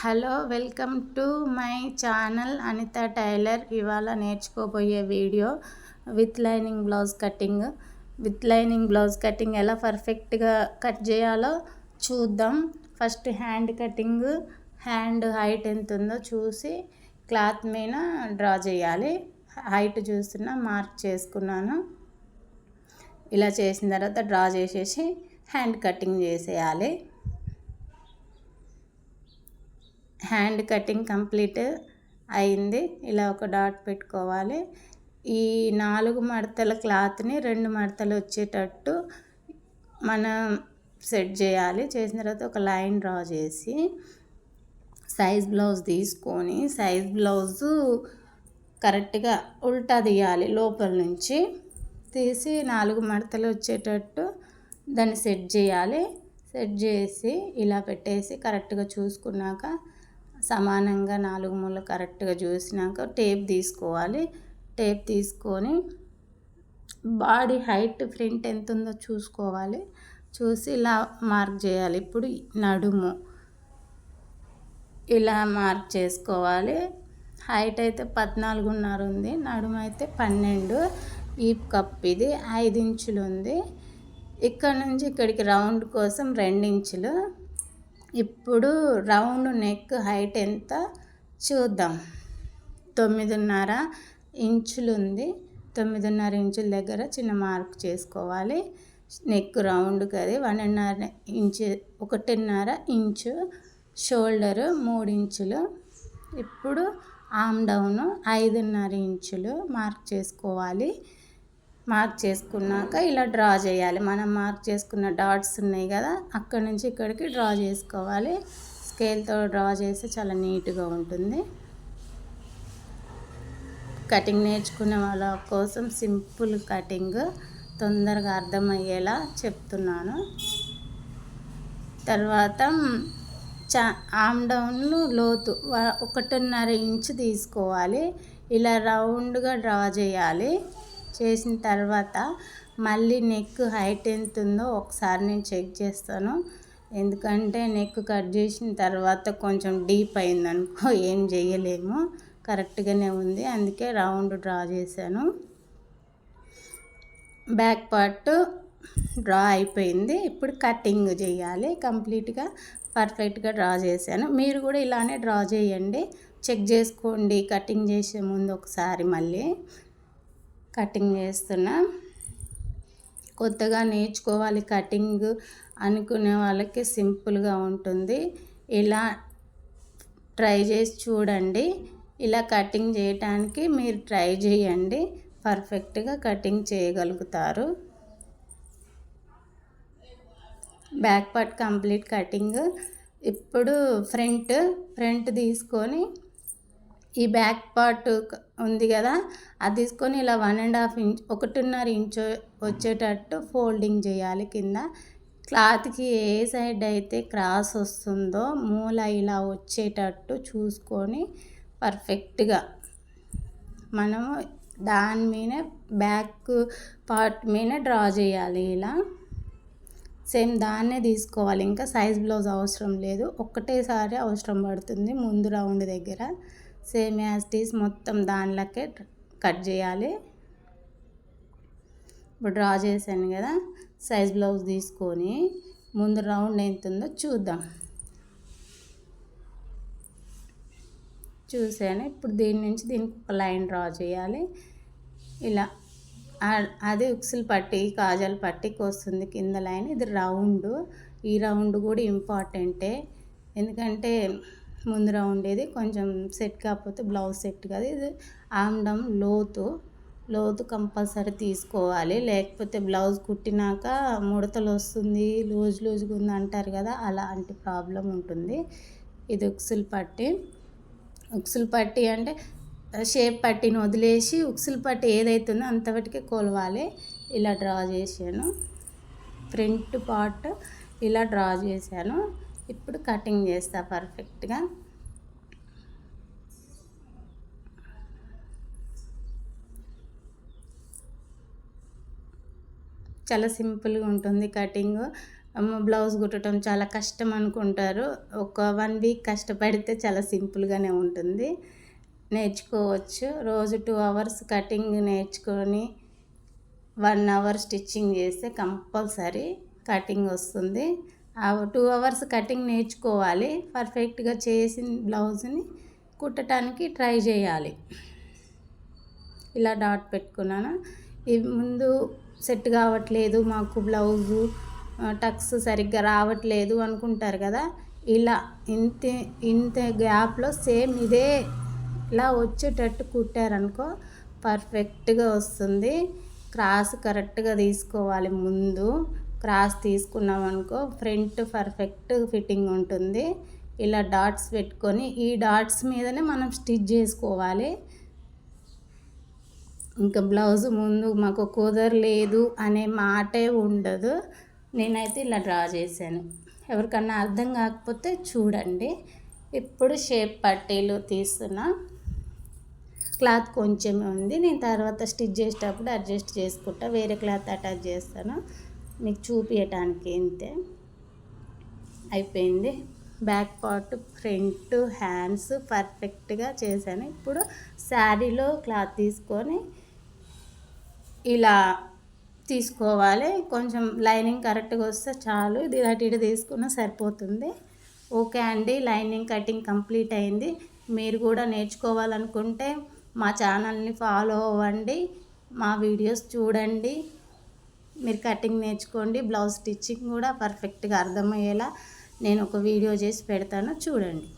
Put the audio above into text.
Hello welcome to my channel Anitha tailor. ఇవాళ నేర్చుకోబోయే video with lining blouse cutting. With lining blouse cutting ఎలా పర్ఫెక్ట్గా cut చేయాలో చూద్దాం. First hand cutting hand height ఎంత ఉందో చూసి క్లాత్ మీద డ్రా చేయాలి. హైట్ చూస్తున్నా మార్క్ చేసుకున్నాను. ఇలా చేసిన తర్వాత డ్రా చేసేసి హ్యాండ్ కటింగ్ చేసేయాలి. హ్యాండ్ కటింగ్ కంప్లీట్ అయింది. ఇలా ఒక డాట్ పెట్టుకోవాలి. ఈ నాలుగు మడతల క్లాత్ని రెండు మడతలు వచ్చేటట్టు మనం సెట్ చేయాలి. చేసిన తర్వాత ఒక లైన్ డ్రా చేసి సైజ్ బ్లౌజ్ తీసుకొని సైజ్ బ్లౌజు కరెక్ట్గా ఉల్టా తీయాలి లోపల నుంచి. తీసి నాలుగు మడతలు వచ్చేటట్టు దాన్ని సెట్ చేయాలి. సెట్ చేసి ఇలా పెట్టేసి కరెక్ట్గా చూసుకున్నాక సమానంగా నాలుగు మూలలు కరెక్ట్గా చూసినాక టేప్ తీసుకోవాలి. టేప్ తీసుకొని బాడీ హైట్ ఫ్రంట్ ఎంత ఉందో చూసుకోవాలి. చూసి ఇలా మార్క్ చేయాలి. ఇప్పుడు నడుము ఇలా మార్క్ చేసుకోవాలి. హైట్ అయితే పద్నాలుగున్నర ఉంది. నడుము అయితే పన్నెండు. ఈ కప్ ఇది. ఐదు ఇంచులు ఉంది. ఇక్కడ నుంచి ఇక్కడికి రౌండ్ కోసం రెండు ఇంచులు. ఇప్పుడు రౌండ్ నెక్ హైట్ ఎంత? చూద్దాం. తొమ్మిదిన్నర ఇంచులు ఉంది తొమ్మిదిన్నర ఇంచుల దగ్గర చిన్న మార్క్ చేసుకోవాలి. నెక్ రౌండ్ అది వన్ వన్న్నర ఇంచు ఒకటిన్నర ఇంచు షోల్డరు మూడు ఇంచులు. ఇప్పుడు ఆమ్ డౌన్ ఐదున్నర ఇంచులు మార్క్ చేసుకోవాలి. మార్క్ చేసుకున్నాక ఇలా డ్రా చేయాలి. మనం మార్క్ చేసుకున్న డాట్స్ ఉన్నాయి కదా అక్కడ నుంచి ఇక్కడికి డ్రా చేసుకోవాలి. స్కేల్తో డ్రా చేస్తే చాలా నీట్గా ఉంటుంది. కటింగ్ నేర్చుకునే వాళ్ళ కోసం సింపుల్ కటింగ్ తొందరగా అర్థమయ్యేలా చెప్తున్నాను. తర్వాత చా ఆమ్ డౌన్లు లోతు ఒకటిన్నర ఇంచు తీసుకోవాలి. ఇలా రౌండ్గా డ్రా చేయాలి. చేసిన తర్వాత మళ్ళీ నెక్ హైట్ ఎంత ఉందో ఒకసారి నేను చెక్ చేస్తాను. ఎందుకంటే నెక్ కట్ చేసిన తర్వాత కొంచెం డీప్ అయిందనుకో ఏం చేయలేము. కరెక్ట్గానే ఉంది. అందుకే రౌండ్ డ్రా చేశాను. బ్యాక్ పార్ట్ డ్రా అయిపోయింది. ఇప్పుడు కటింగ్ చేయాలి. కంప్లీట్గా పర్ఫెక్ట్గా డ్రా చేశాను. మీరు కూడా ఇలానే డ్రా చేయండి. చెక్ చేసుకోండి. కటింగ్ చేసే ముందు ఒకసారి మళ్ళీ. కటింగ్ చేస్తున్నా. కొత్తగా నేర్చుకోవాలి కటింగ్ అనుకునే వాళ్ళకి సింపుల్గా ఉంటుంది. ఇలా ట్రై చేసి చూడండి. ఇలా కటింగ్ చేయటానికి మీరు ట్రై చేయండి. పర్ఫెక్ట్గా కటింగ్ చేయగలుగుతారు. Back part complete cutting. ఇప్పుడు ఫ్రంట్ ఫ్రంట్ తీసుకొని ఈ బ్యాక్ పార్ట్ ఉంది కదా అది తీసుకొని ఇలా వన్ అండ్ హాఫ్ ఇంచ్ ఒకటిన్నర ఇంచు వచ్చేటట్టు ఫోల్డింగ్ చేయాలి కింద. క్లాత్కి ఏ సైడ్ అయితే క్రాస్ వస్తుందో మూల ఇలా వచ్చేటట్టు చూసుకొని పర్ఫెక్ట్గా మనము దాని మీద బ్యాక్ పార్ట్ మీద డ్రా చేయాలి ఇలా. సేమ్ దాన్నే తీసుకోవాలి ఇంకా సైజ్ బ్లౌజ్ అవసరం లేదు ఒక్కటేసారి అవసరం పడుతుంది ముందు రౌండ్ దగ్గర. సేమ్ యాజ్ టీస్ మొత్తం దానిలోకే కట్ చేయాలి. ఇప్పుడు డ్రా చేశాను కదా సైజ్ బ్లౌజ్ తీసుకొని ముందు రౌండ్ ఎంత ఉందో చూద్దాం. చూసాను ఇప్పుడు దీని నుంచి దీనికి ఒక లైన్ డ్రా చేయాలి. ఇలా అది ఉక్సులు పట్టి కాజల్ పట్టికి వస్తుంది కింద లైన్. ఇది రౌండ్. ఈ రౌండ్ కూడా ఇంపార్టెంటే. ఎందుకంటే ముందర ఉండేది. కొంచెం సెట్ కాకపోతే బ్లౌజ్ సెట్ కాదు. ఇది ఆమ్డం లోతు. లోతు కంపల్సరీ తీసుకోవాలి. లేకపోతే బ్లౌజ్ కుట్టినాక ముడతలు వస్తుంది లూజ్ లూజ్గా ఉంది అంటారు కదా అలాంటి ప్రాబ్లం ఉంటుంది. ఇది ఉక్సులు పట్టి. ఉక్సులు పట్టి అంటే షేప్ పట్టిని వదిలేసి ఉక్సులు పట్టి ఏదైతుందో అంతవరకే కొలవాలి. ఇలా డ్రా చేశాను. ఫ్రంట్ పార్ట్ ఇలా డ్రా చేశాను. ఇప్పుడు కటింగ్ చేస్తా పర్ఫెక్ట్గా. చాలా సింపుల్గా ఉంటుంది కటింగ్. బ్లౌజ్ కుట్టడం చాలా కష్టం అనుకుంటారు. ఒక వన్ వీక్ కష్టపడితే చాలా సింపుల్గానే ఉంటుంది. నేర్చుకోవచ్చు. రోజు టూ అవర్స్ కటింగ్ నేర్చుకొని వన్ అవర్ స్టిచ్చింగ్ చేస్తే కంపల్సరీ కటింగ్ వస్తుంది. టూ అవర్స్ కటింగ్ నేర్చుకోవాలి. పర్ఫెక్ట్గా చేసిన బ్లౌజ్ని కుట్టడానికి ట్రై చేయాలి. ఇలా డాట్ పెట్టుకున్నాను. ఇవి ముందు సెట్ కావట్లేదు మాకు బ్లౌజు. టక్స్ సరిగ్గా రావట్లేదు అనుకుంటారు కదా. ఇలా ఇంత ఇంత గ్యాప్లో సేమ్ ఇదే ఇలా వచ్చేటట్టు కుట్టారనుకో పర్ఫెక్ట్గా వస్తుంది. క్రాస్ కరెక్ట్గా తీసుకోవాలి ముందు. క్రాస్ తీసుకున్నాం అనుకో ఫ్రంట్ పర్ఫెక్ట్ ఫిట్టింగ్ ఉంటుంది. ఇలా డాట్స్ పెట్టుకొని ఈ డాట్స్ మీదనే మనం స్టిచ్ చేసుకోవాలి. ఇంకా బ్లౌజ్ ముందు మాకు కుదరలేదు అనే మాటే ఉండదు. నేనైతే ఇలా డ్రా చేశాను. ఎవరికన్నా అర్థం కాకపోతే చూడండి. ఇప్పుడు షేప్ పట్టీలు తీస్తున్నా. క్లాత్ కొంచెమే ఉంది. నేను తర్వాత స్టిచ్ చేసేటప్పుడు అడ్జస్ట్ చేసుకుంటా. వేరే క్లాత్ అటాచ్ చేస్తాను. మీకు చూపించటానికి అంతే అయిపోయింది. బ్యాక్ పార్ట్ ఫ్రంట్ హ్యాండ్స్ పర్ఫెక్ట్గా చేశాను. ఇప్పుడు శారీలో క్లాత్ తీసుకొని ఇలా తీసుకోవాలి. కొంచెం లైనింగ్ కరెక్ట్గా వస్తే చాలు. ఇది అటు ఇటు తీసుకున్న సరిపోతుంది. ఓకే అండి. లైనింగ్ కటింగ్ కంప్లీట్ అయింది. మీరు కూడా నేర్చుకోవాలనుకుంటే మా ఛానల్ని ఫాలో అవ్వండి. మా వీడియోస్ చూడండి. మీరు కటింగ్ నేర్చుకోండి బ్లౌజ్ స్టిచ్చింగ్ కూడా పర్ఫెక్ట్గా అర్థమయ్యేలా నేను ఒక వీడియో చేసి పెడతాను. చూడండి.